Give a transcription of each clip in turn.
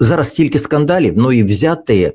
зараз стільки скандалів, ну і взяти.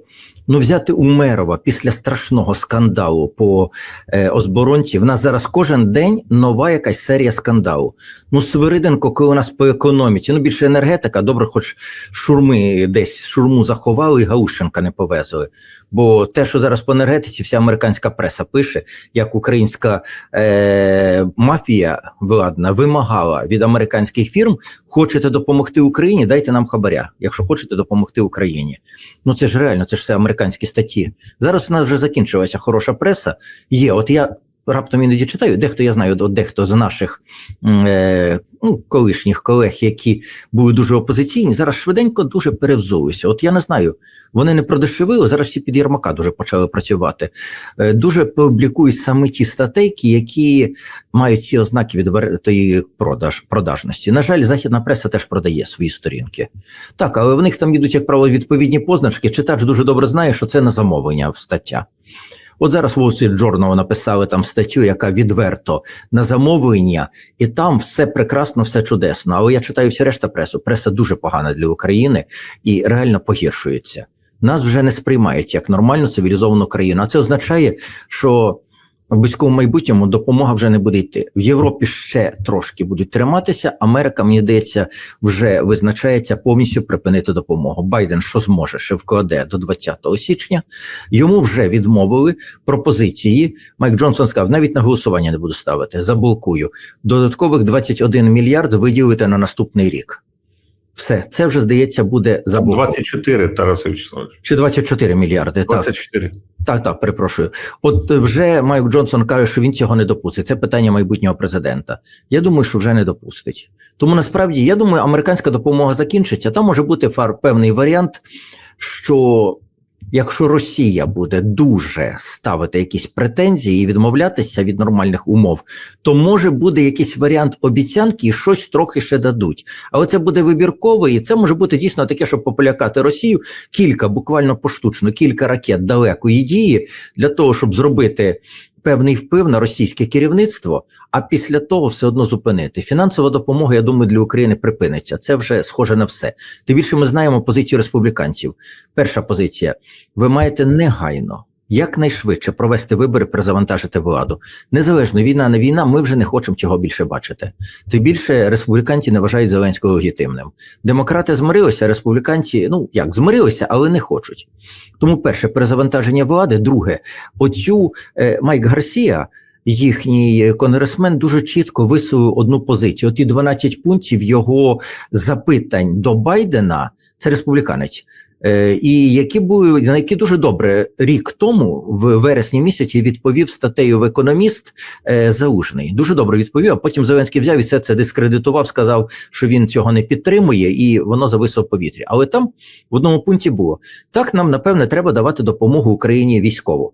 Ну, взяти Умерова після страшного скандалу по е, озборонці. В нас зараз кожен день нова якась серія скандалу. Ну, Свириденко, коли у нас по економіці, ну більше енергетика, добре, хоч шурми десь шурму заховали і Гаущенка не повезли. Бо те, що зараз по енергетиці, вся американська преса пише, як українська е, мафія владна вимагала від американських фірм: хочете допомогти Україні, дайте нам хабаря, якщо хочете допомогти Україні. Ну це ж реально, це ж все американські статті. Зараз у нас вже закінчилася хороша преса. Є, от я раптом іноді читаю, дехто я знаю, дехто з наших е, ну, колишніх колег, які були дуже опозиційні, зараз швиденько дуже перевзулися. От я не знаю, вони не продешевили, зараз всі під Єрмака дуже почали працювати. Е, дуже публікують саме ті статейки, які мають ці ознаки відвертої продаж, продажності. На жаль, західна преса теж продає свої сторінки. Так, але в них там йдуть, як правило, відповідні позначки. Читач дуже добре знає, що це на замовлення в стаття. От зараз Wall Street Journal написали там статтю, яка відверто на замовлення, і там все прекрасно, все чудесно. Але я читаю всі решта пресу. Преса дуже погана для України і реально погіршується. Нас вже не сприймають як нормальну цивілізовану країну. А це означає, що в близькому майбутньому допомога вже не буде йти. В Європі ще трошки будуть триматися. Америка, мені здається, вже визначається повністю припинити допомогу. Байден що зможе ще вкладе до 20 січня. Йому вже відмовили пропозиції. Майк Джонсон сказав: навіть на голосування не буду ставити. Заблокую додаткових 21 мільярд виділити на наступний рік. Все, це вже здається буде забуто. 24, Тарас Вячеславович. Чи 24 мільярди. Так. 24. Так, так, перепрошую. От вже Майк Джонсон каже, що він цього не допустить. Це питання майбутнього президента. Я думаю, що вже не допустить. Тому насправді я думаю, американська допомога закінчиться. Там може бути фар певний варіант, що якщо Росія буде дуже ставити якісь претензії і відмовлятися від нормальних умов, то може буде якийсь варіант обіцянки і щось трохи ще дадуть. Але це буде вибірково, і це може бути дійсно таке, щоб пополякати Росію кілька, буквально поштучно, кілька ракет далекої дії для того, щоб зробити. Певний вплив на російське керівництво, а після того все одно зупинити. Фінансова допомога, я думаю, для України припиниться. Це вже схоже на все. Тим більше ми знаємо позицію республіканців. Перша позиція: ви маєте негайно. Якнайшвидше провести вибори, перезавантажити владу. Незалежно війна не війна, ми вже не хочемо цього більше бачити. Тим більше республіканці не вважають Зеленського легітимним. Демократи змирилися, республіканці, ну як змирилися, але не хочуть. Тому перше перезавантаження влади, друге, оцю е, Майк Гарсія. Їхній конгресмен дуже чітко висував одну позицію. Оті 12 пунктів його запитань до Байдена це республіканець. Е, і які були на які дуже добре рік тому, в вересні місяці, відповів статтею в економіст е, Заужний. Дуже добре відповів. А потім Зеленський взяв і все це дискредитував, сказав, що він цього не підтримує, і воно зависло в повітрі. Але там в одному пункті було так. Нам напевне треба давати допомогу Україні військову.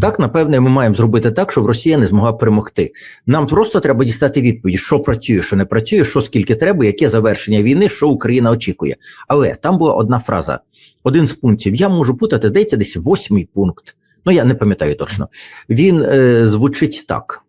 Так, напевне, ми маємо зробити так, щоб Росія не змогла перемогти. Нам просто треба дістати відповідь, що працює, що не працює, що скільки треба, яке завершення війни, що Україна очікує. Але там була одна фраза, один з пунктів. Я можу путати, здається, десь восьмий пункт. Ну я не пам'ятаю точно. Він е, звучить так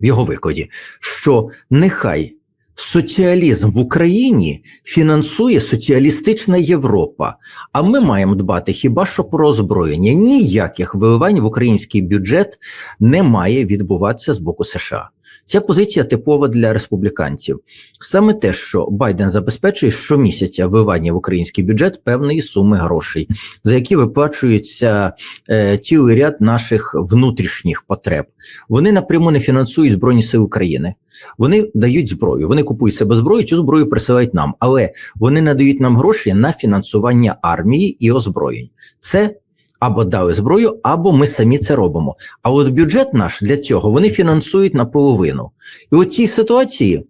в його викладі, що нехай. Соціалізм в Україні фінансує соціалістична Європа, а ми маємо дбати хіба що про озброєння. Ніяких виливань в український бюджет не має відбуватися з боку США. Ця позиція типова для республіканців. Саме те, що Байден забезпечує щомісяця вивання в український бюджет певної суми грошей, за які виплачуються е, цілий ряд наших внутрішніх потреб. Вони напряму не фінансують Збройні Сили України. Вони дають зброю, вони купують себе зброю, цю зброю присилають нам, але вони надають нам гроші на фінансування армії і озброєнь. Це або дали зброю, або ми самі це робимо. А от бюджет наш для цього вони фінансують наполовину. І у цій ситуації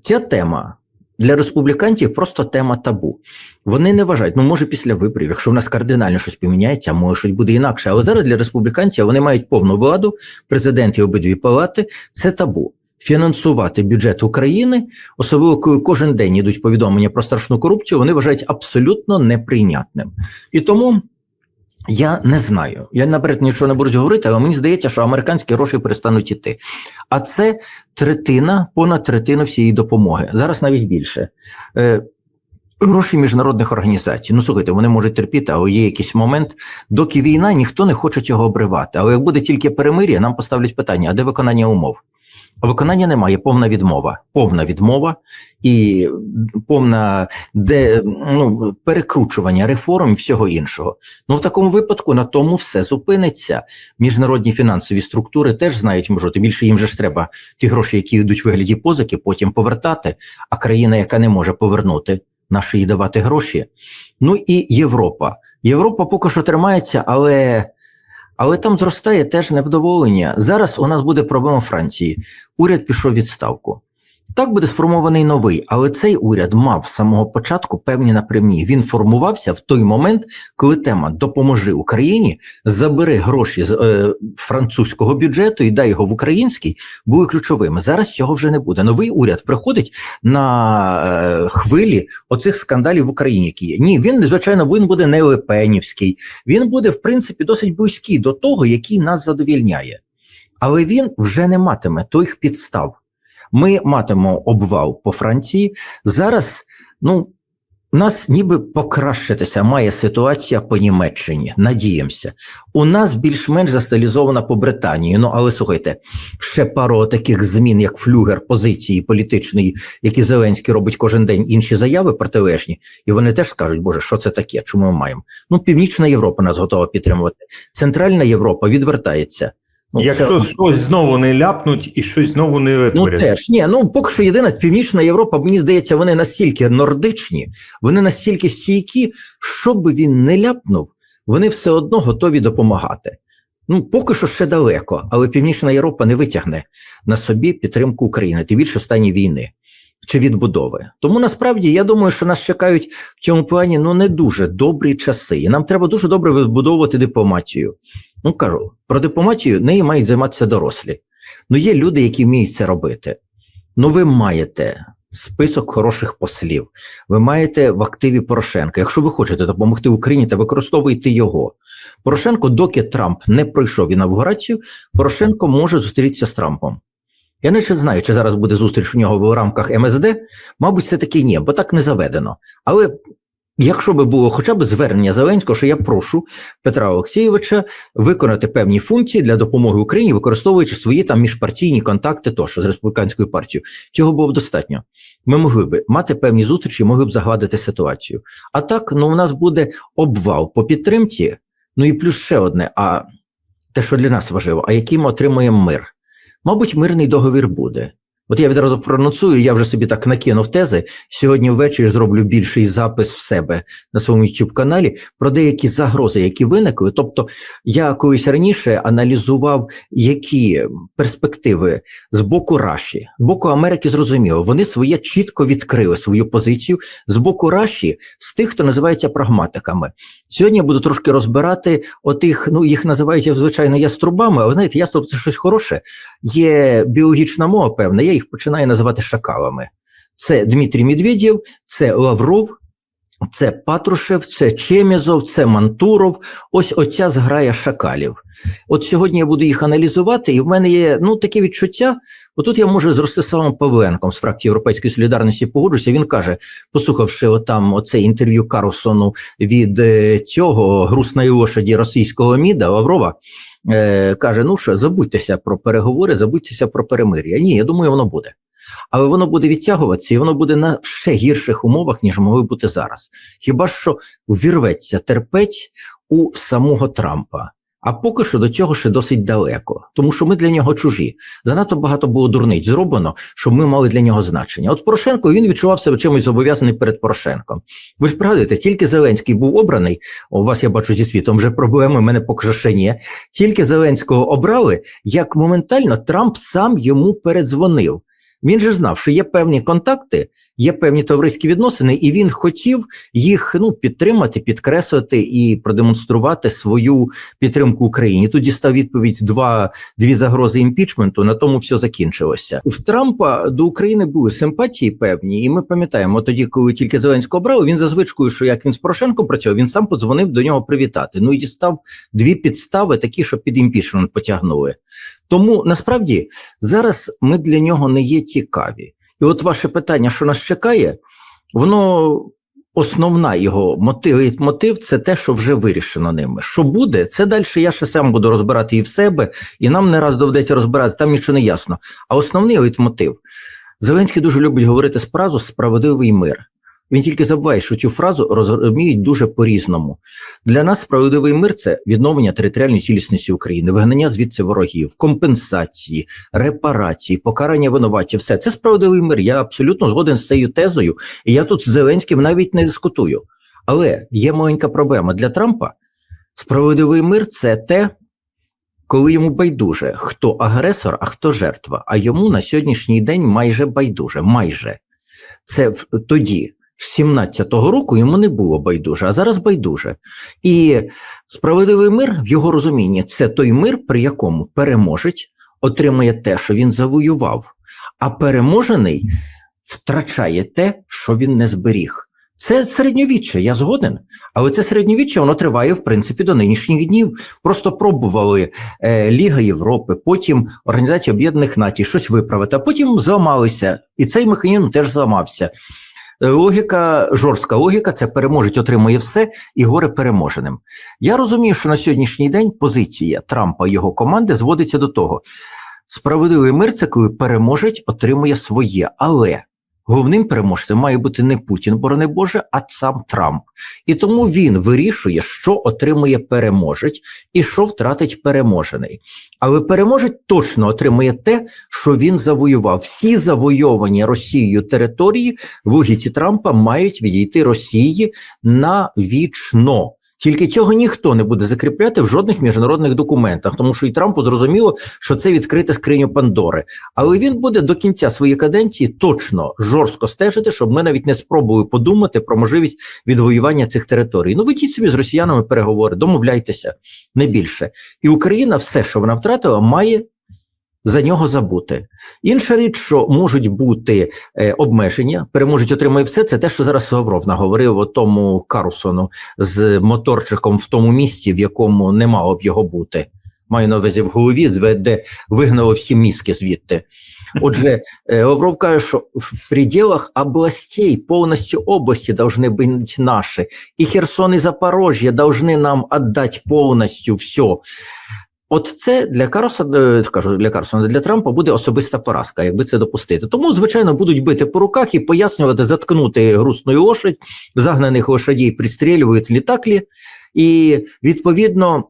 ця тема для республіканців просто тема табу. Вони не вважають, ну може після виборів, якщо в нас кардинально щось поміняється, може щось буде інакше. Але зараз для республіканців вони мають повну владу, президент і обидві палати це табу. Фінансувати бюджет України, особливо коли кожен день йдуть повідомлення про страшну корупцію, вони вважають абсолютно неприйнятним. І тому я не знаю. Я наперед нічого не буду говорити, але мені здається, що американські гроші перестануть іти. А це третина, понад третина всієї допомоги. Зараз навіть більше. Е, Гроші міжнародних організацій. Ну слухайте, вони можуть терпіти, але є якийсь момент, доки війна, ніхто не хоче цього обривати. Але як буде тільки перемир'я, нам поставлять питання: а де виконання умов? Виконання немає, повна відмова. Повна відмова і повна де, ну, перекручування реформ і всього іншого. Ну в такому випадку на тому все зупиниться. Міжнародні фінансові структури теж знають, може, тим більше їм же ж треба ті гроші, які йдуть в вигляді позики, потім повертати. А країна, яка не може повернути, наші їй давати гроші. Ну і Європа. Європа поки що тримається, але. Але там зростає теж невдоволення. Зараз у нас буде проблема Франції. Уряд пішов відставку. Так буде сформований новий, але цей уряд мав з самого початку певні напрямні. Він формувався в той момент, коли тема допоможи Україні, забери гроші з е, французького бюджету і дай його в український, були ключовими. Зараз цього вже не буде. Новий уряд приходить на е, хвилі оцих скандалів в Україні, які є. Ні, він звичайно він буде не Лепенівський, він буде в принципі досить близький до того, який нас задовільняє. Але він вже не матиме тих підстав. Ми матимемо обвал по Франції. Зараз, ну, нас ніби покращитися має ситуація по Німеччині. Надіємося. У нас більш-менш засталізована по Британії. Ну, але слухайте, ще пару таких змін, як флюгер позиції політичної, які Зеленський робить кожен день, інші заяви протилежні, і вони теж скажуть, Боже, що це таке? Чому ми маємо? Ну, Північна Європа нас готова підтримувати. Центральна Європа відвертається. Ну, Якщо це- щось знову не ляпнуть і щось знову не Ну теж. Ні, ну поки що єдина Північна Європа, мені здається, вони настільки нордичні, вони настільки стійкі, що би він не ляпнув, вони все одно готові допомагати. Ну, поки що ще далеко, але Північна Європа не витягне на собі підтримку України, тим більше в стані війни чи відбудови. Тому насправді я думаю, що нас чекають в цьому плані ну не дуже добрі часи, і нам треба дуже добре вибудовувати дипломатію. Ну кажу, про дипломатію нею мають займатися дорослі. Ну, є люди, які вміють це робити. Ну, ви маєте список хороших послів. Ви маєте в активі Порошенка. Якщо ви хочете допомогти Україні, та використовуйте його. Порошенко, доки Трамп не пройшов інавгурацію, Порошенко може зустрітися з Трампом. Я не ще знаю, чи зараз буде зустріч в нього в рамках МСД. Мабуть, все таки ні, бо так не заведено. Але якщо би було хоча б звернення Зеленського, що я прошу Петра Олексійовича виконати певні функції для допомоги Україні, використовуючи свої там міжпартійні контакти тощо з республіканською партією. Цього було б достатньо. Ми могли б мати певні зустрічі, могли б загладити ситуацію. А так, ну у нас буде обвал по підтримці. Ну і плюс ще одне. А те, що для нас важливо, а який ми отримуємо мир? Мабуть, мирний договір буде. От я відразу прононсую, я вже собі так накинув тези. Сьогодні ввечері зроблю більший запис в себе на своєму youtube каналі про деякі загрози, які виникли. Тобто, я колись раніше аналізував, які перспективи з боку Раші, з боку Америки зрозуміло, вони своє чітко відкрили свою позицію з боку Раші, з тих, хто називається прагматиками. Сьогодні я буду трошки розбирати отих, ну їх називають звичайно яструбами, але знаєте, яструб це щось хороше. Є біологічна мова певна, я починаю називати шакалами. Це Дмитрій Медведєв, це Лавров, це Патрушев, це Чемізов, це Мантуров. Ось оця зграя шакалів. От сьогодні я буду їх аналізувати, і в мене є ну таке відчуття. Отут я можу з Ростиславом Павленком з фракції Європейської солідарності погоджуся. Він каже, послухавши отам оце інтерв'ю Карлсону від е, цього грустної лошаді російського міда Лаврова. Е, каже: ну що, забудьтеся про переговори, забудьтеся про перемир'я. Ні, я думаю, воно буде. Але воно буде відтягуватися, і воно буде на ще гірших умовах, ніж могли бути зараз. Хіба що вірветься терпець у самого Трампа. А поки що до цього ще досить далеко, тому що ми для нього чужі. Занадто багато було дурниць зроблено, щоб ми мали для нього значення. От Порошенко він відчував себе чимось зобов'язаний перед Порошенком. Ви ж пригадуєте, тільки Зеленський був обраний. У вас я бачу зі світом вже проблеми. мене поки що ще ні. Тільки Зеленського обрали, як моментально Трамп сам йому передзвонив. Він же знав, що є певні контакти, є певні товариські відносини, і він хотів їх ну підтримати, підкреслити і продемонструвати свою підтримку Україні. Тут дістав відповідь два дві загрози імпічменту. На тому все закінчилося. В Трампа до України були симпатії певні, і ми пам'ятаємо, тоді, коли тільки Зеленського обрали, він за звичкою, що як він з Порошенком працював, він сам подзвонив до нього привітати. Ну і дістав дві підстави, такі, що під імпічмент потягнули. Тому насправді зараз ми для нього не є цікаві. І от ваше питання, що нас чекає, воно основна його мотив, мотив це те, що вже вирішено ними. Що буде, це далі я ще сам буду розбирати і в себе, і нам не раз доведеться розбирати, там нічого не ясно. А основний от мотив. Зеленський дуже любить говорити з фразу справедливий мир. Він тільки забуває, що цю фразу розуміють дуже по-різному. Для нас справедливий мир це відновлення територіальної цілісності України, вигнання звідси ворогів, компенсації, репарації, покарання винуватців. Все це справедливий мир. Я абсолютно згоден з цією тезою, і я тут з Зеленським навіть не дискутую. Але є маленька проблема для Трампа. Справедливий мир це те, коли йому байдуже, хто агресор, а хто жертва. А йому на сьогоднішній день майже байдуже. Майже це тоді. З 17-го року йому не було байдуже, а зараз байдуже. І справедливий мир в його розумінні це той мир, при якому переможець отримує те, що він завоював, а переможений втрачає те, що він не зберіг. Це середньовіччя, я згоден. Але це середньовіччя воно триває в принципі до нинішніх днів. Просто пробували е, Ліга Європи, потім Організація Об'єднаних Націй щось виправити, а потім зламалися, і цей механізм теж зламався. Логіка, жорстка логіка це переможець отримує все і горе переможеним. Я розумію, що на сьогоднішній день позиція Трампа і його команди зводиться до того: справедливий мир це коли переможець отримує своє, але головним переможцем має бути не Путін, борони Боже, а сам Трамп. І тому він вирішує, що отримує переможець і що втратить переможений. Але переможець точно отримує те, що він завоював. Всі завойовані Росією території в логіці Трампа мають відійти Росії навічно. Тільки цього ніхто не буде закріпляти в жодних міжнародних документах, тому що і Трампу зрозуміло, що це відкрита скриню Пандори. Але він буде до кінця своєї каденції точно жорстко стежити, щоб ми навіть не спробували подумати про можливість відвоювання цих територій. Ну, ведіть собі з росіянами переговори, домовляйтеся не більше. І Україна все, що вона втратила, має за нього забути. Інша річ, що можуть бути е, обмеження, переможуть отримає все. Це те, що зараз Лавров наговорив о тому Карлсону з моторчиком в тому місці, в якому не мало б його бути. Маю на увазі в голові, зве- де вигнало всі мізки звідти. Отже, е, Лавров каже, що в пределах областей, повністю області должны быть наші. І Херсон, і Запорожжя должны нам отдать повністю все. От це для Карлсона, е, кажу для Карлсона, для Трампа буде особиста поразка, якби це допустити. Тому, звичайно, будуть бити по руках і пояснювати, заткнути грустну лошадь, загнаних лошадей пристрілюють літаклі, і відповідно.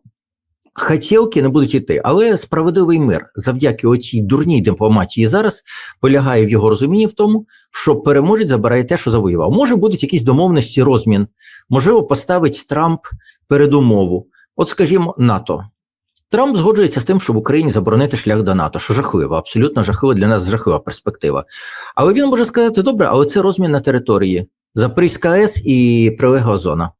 Хотілки не будуть йти, але справедливий мир завдяки оцій дурній дипломатії зараз полягає в його розумінні в тому, що переможець забирає те, що завоював. Може будуть якісь домовленості розмін, можливо, поставить Трамп передумову. От, скажімо, НАТО. Трамп згоджується з тим, щоб Україні заборонити шлях до НАТО, що жахливо, абсолютно жахливо для нас жахлива перспектива. Але він може сказати: добре, але це розмін на території Запорізька АЕС і прилегла зона.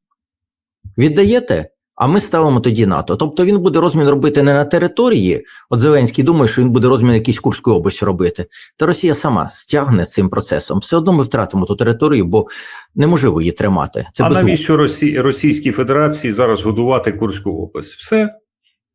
Віддаєте? А ми ставимо тоді НАТО. Тобто він буде розмін робити не на території. От Зеленський думає, що він буде розмін якийсь Курської області робити. Та Росія сама стягне цим процесом. Все одно ми втратимо ту територію, бо неможливо її тримати. Це а навіщо Росі... Російській Федерації зараз годувати Курську область? Все.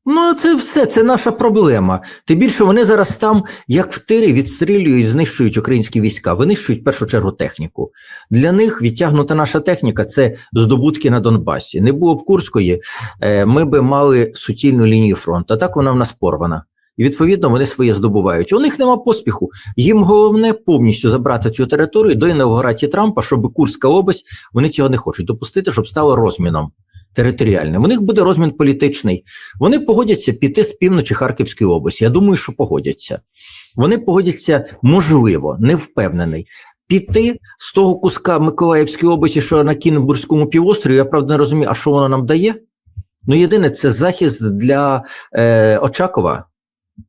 Ну, це все, це наша проблема. Тим більше вони зараз там, як в тирі, відстрілюють, знищують українські війська, винищують в першу чергу техніку. Для них відтягнута наша техніка це здобутки на Донбасі. Не було б Курської, е, ми би мали суцільну лінію фронту. А так вона в нас порвана. І відповідно вони своє здобувають. У них нема поспіху. Їм головне повністю забрати цю територію до інаугурації Трампа, щоб Курська область вони цього не хочуть допустити, щоб стало розміном територіальним. У них буде розмін політичний. Вони погодяться піти з півночі Харківської області. Я думаю, що погодяться. Вони погодяться, можливо, не впевнений. Піти з того куска Миколаївської області, що на Кінбурзькому півострові, я правда не розумію, а що воно нам дає? Ну, єдине, це захист для е, Очакова.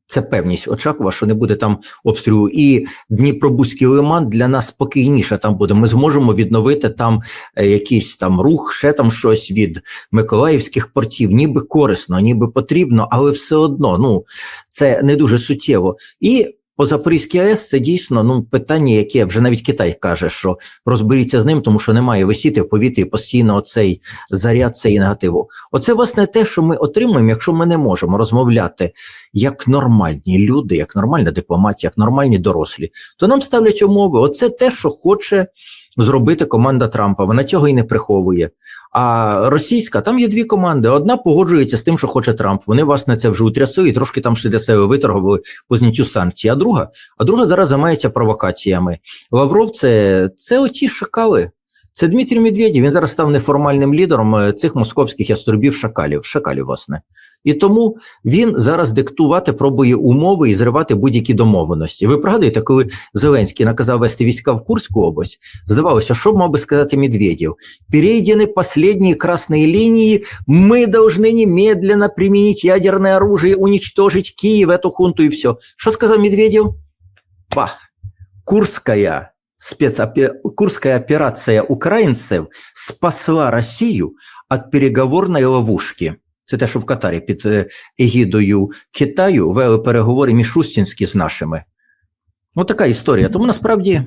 Це певність Очакова, що не буде там обстрілу. І Дніпробузький лиман для нас спокійніше там буде. Ми зможемо відновити там е, якийсь там рух, ще там щось від Миколаївських портів, ніби корисно, ніби потрібно, але все одно ну це не дуже суттєво. І по Запорізькій АЕС це дійсно ну питання, яке вже навіть Китай каже, що розберіться з ним, тому що немає висіти в повітрі постійно оцей заряд цей негативу. Оце власне те, що ми отримуємо, якщо ми не можемо розмовляти як нормальні люди, як нормальна дипломатія, як нормальні дорослі, то нам ставлять умови. Оце те, що хоче зробити команда Трампа. Вона цього і не приховує. А російська там є дві команди. Одна погоджується з тим, що хоче Трамп. Вони вас на це вже утрясують, трошки там ще для себе виторгували по зняттю санкцій. А друга, а друга зараз займається провокаціями. Лавров це, це оті шакали. Це Дмитрій Медведєв. Він зараз став неформальним лідером е, цих московських яструбів шакалів, шакалів, власне. І тому він зараз диктувати пробує умови і зривати будь-які домовленості. Ви пригадуєте, коли Зеленський наказав вести війська в Курську область, здавалося, що б мав би сказати Медведєв? Перейдені последние красные линии, мы должны немедленно применить ядерное оружие, уничтожить Киев, эту хунту и все. Что сказал Медведев? Па. Курская спецопе... Курская операция українців спасла Росію від переговорної ловушки. Це те, що в Катарі під е, егідою Китаю вели переговори міжустінські з нашими. Ось така історія. Тому насправді,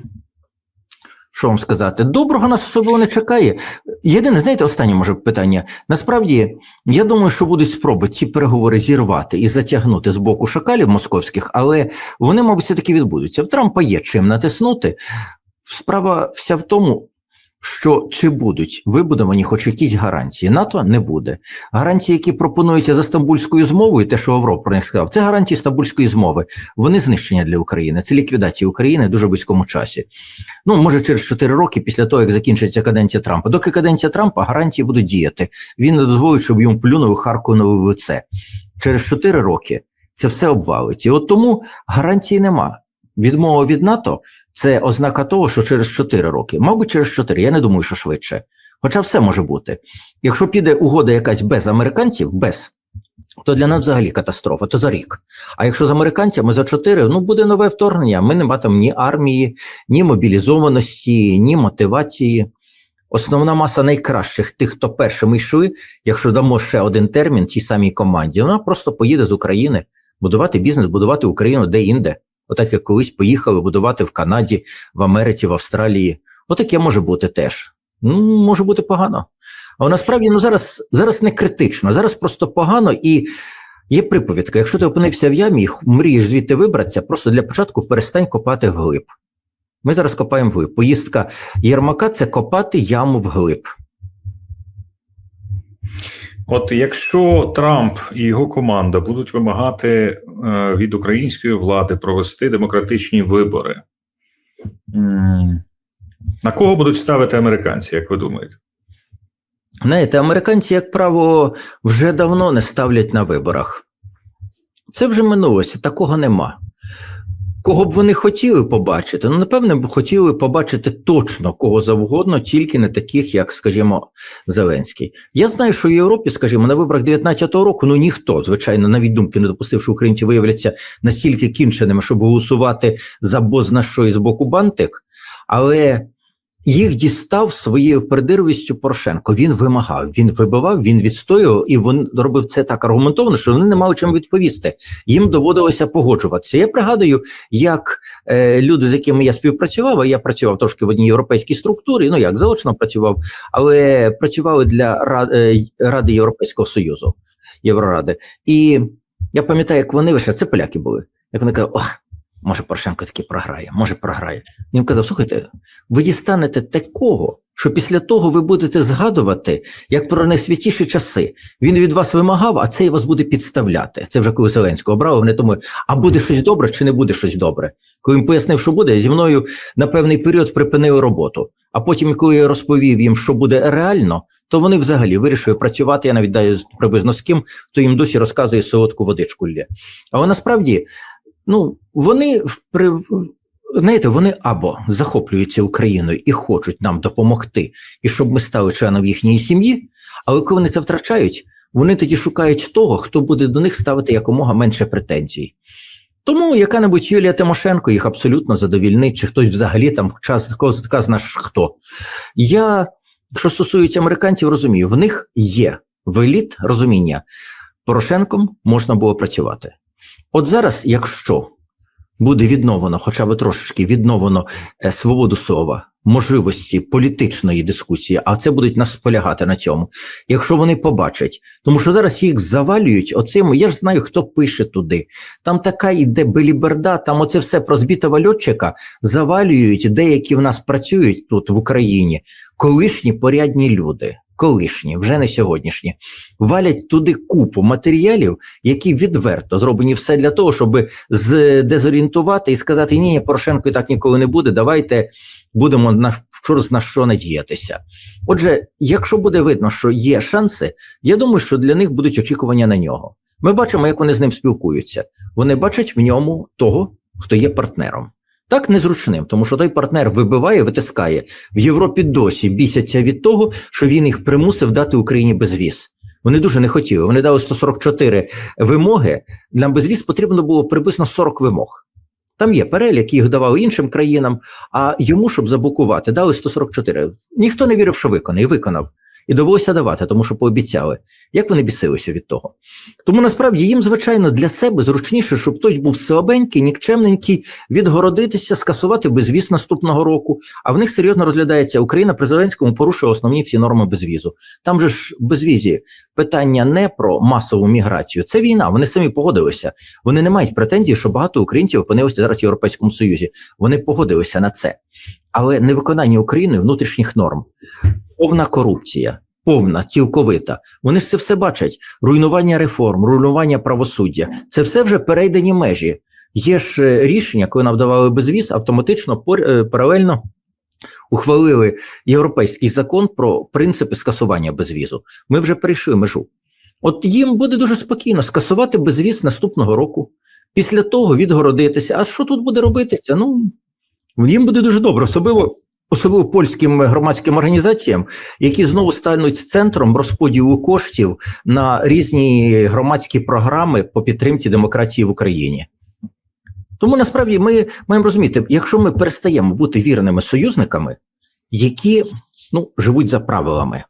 що вам сказати, доброго нас особливо не чекає. Єдине, знаєте, останнє може питання. Насправді, я думаю, що будуть спроби ці переговори зірвати і затягнути з боку шакалів московських, але вони, мабуть, все-таки відбудуться. В Трампа є чим натиснути. Справа вся в тому, що чи будуть вибудовані хоч якісь гарантії. НАТО не буде. Гарантії, які пропонуються за Стамбульською змовою, те, що Лавров про них сказав, це гарантії Стамбульської змови. Вони знищення для України. Це ліквідація України в дуже близькому часі. Ну, може, через 4 роки після того, як закінчиться каденція Трампа. Доки каденція Трампа гарантії будуть діяти. Він не дозволить, щоб йому плюнули Харкову в лице. Через 4 роки це все обвалить. І от тому гарантії нема. Відмова від НАТО це ознака того, що через 4 роки, мабуть, через 4, я не думаю, що швидше. Хоча все може бути. Якщо піде угода якась без американців, без, то для нас взагалі катастрофа, то за рік. А якщо з американцями за 4, ну буде нове вторгнення. Ми не матимемо ні армії, ні мобілізованості, ні мотивації. Основна маса найкращих тих, хто першими йшли, якщо дамо ще один термін тій самій команді, вона просто поїде з України будувати бізнес, будувати Україну де-інде. Отак як колись поїхали будувати в Канаді, в Америці, в Австралії. Отаке може бути теж. Ну, може бути погано. А насправді ну, зараз, зараз не критично, зараз просто погано і є приповідка. Якщо ти опинився в ямі і мрієш звідти вибратися, просто для початку перестань копати вглиб. Ми зараз копаємо вглиб. Поїздка Єрмака це копати яму вглиб. От якщо Трамп і його команда будуть вимагати е, від української влади провести демократичні вибори, на кого будуть ставити американці, як ви думаєте? Знаєте, американці, як правило, вже давно не ставлять на виборах. Це вже минулося, такого нема. Кого б вони хотіли побачити? Ну, напевне, б хотіли побачити точно кого завгодно, тільки не таких, як, скажімо, Зеленський. Я знаю, що в Європі, скажімо, на виборах 19-го року ну ніхто, звичайно, навіть думки не допустив, що українці виявляться настільки кінченими, щоб голосувати за бозна що із боку бантик, але їх дістав своєю придирливістю Порошенко. Він вимагав, він вибивав, він відстоював, і він робив це так аргументовано, що вони не мали чим відповісти. Їм доводилося погоджуватися. Я пригадую, як е, люди, з якими я співпрацював, а я працював трошки в одній європейській структурі, ну як заочно працював, але працювали для Ради, е, Ради Європейського Союзу, Євроради. І я пам'ятаю, як вони лише це поляки були. Як вони кажуть, може Порошенко таки програє, може програє. Він казав: слухайте, ви дістанете такого, що після того ви будете згадувати, як про найсвятіші часи. Він від вас вимагав, а цей вас буде підставляти. Це вже коли Зеленського обрав, вони тому, а буде щось добре чи не буде щось добре. Коли він пояснив, що буде, зі мною на певний період припинили роботу. А потім, коли я розповів їм, що буде реально, то вони взагалі вирішили працювати. Я навіть даю приблизно з ким, хто їм досі розказує солодку водичку лє. Але насправді, ну, вони знаєте, вони або захоплюються Україною і хочуть нам допомогти, і щоб ми стали членом їхньої сім'ї. Але коли вони це втрачають, вони тоді шукають того, хто буде до них ставити якомога менше претензій. Тому яка-небудь Юлія Тимошенко їх абсолютно задовільнить, чи хтось взагалі там час знаєш хто. Я, що стосується американців, розумію, в них є в еліт розуміння. Порошенком можна було працювати. От зараз, якщо буде відновлено, хоча б трошечки відновлено е, свободу слова можливості політичної дискусії, а це будуть нас полягати на цьому. Якщо вони побачать, тому що зараз їх завалюють оцим. Я ж знаю, хто пише туди. Там така йде беліберда, там оце все про збитого льотчика завалюють деякі в нас працюють тут в Україні. Колишні порядні люди, колишні, вже не сьогоднішні, валять туди купу матеріалів, які відверто зроблені все для того, щоб здезорієнтувати і сказати: ні, Порошенко і так ніколи не буде. Давайте будемо на чорт на що надіятися. Отже, якщо буде видно, що є шанси, я думаю, що для них будуть очікування на нього. Ми бачимо, як вони з ним спілкуються. Вони бачать в ньому того, хто є партнером. Так незручним, тому що той партнер вибиває, витискає в Європі досі бісяться від того, що він їх примусив дати Україні безвіз. Вони дуже не хотіли. Вони дали 144 вимоги. Для безвіз потрібно було приблизно 40 вимог. Там є перелік, їх давали іншим країнам, а йому, щоб заблокувати, дали 144. Ніхто не вірив, що виконає, і виконав. І довелося давати, тому що пообіцяли. Як вони бісилися від того? Тому насправді їм, звичайно, для себе зручніше, щоб той був слабенький, нікчемненький, відгородитися, скасувати безвіз наступного року. А в них серйозно розглядається Україна при Зеленському порушує основні всі норми безвізу. Там же ж безвізі питання не про масову міграцію, це війна. Вони самі погодилися. Вони не мають претензій, що багато українців опинилися зараз в Європейському Союзі. Вони погодилися на це. Але невиконання Україною внутрішніх норм, повна корупція, повна, цілковита. Вони ж це все бачать: руйнування реформ, руйнування правосуддя. Це все вже перейдені межі. Є ж е, рішення, коли нам давали безвіз, автоматично е, паралельно ухвалили європейський закон про принципи скасування безвізу. Ми вже перейшли межу. От їм буде дуже спокійно скасувати безвіз наступного року. Після того відгородитися. А що тут буде робитися? Ну їм буде дуже добре, особливо. Особливо польським громадським організаціям, які знову стануть центром розподілу коштів на різні громадські програми по підтримці демократії в Україні. Тому насправді ми маємо розуміти, якщо ми перестаємо бути вірними союзниками, які ну, живуть за правилами,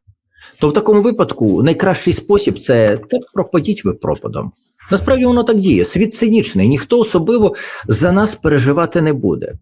то в такому випадку найкращий спосіб це та пропадіть ви пропадом. Насправді воно так діє. Світ цинічний, ніхто особливо за нас переживати не буде.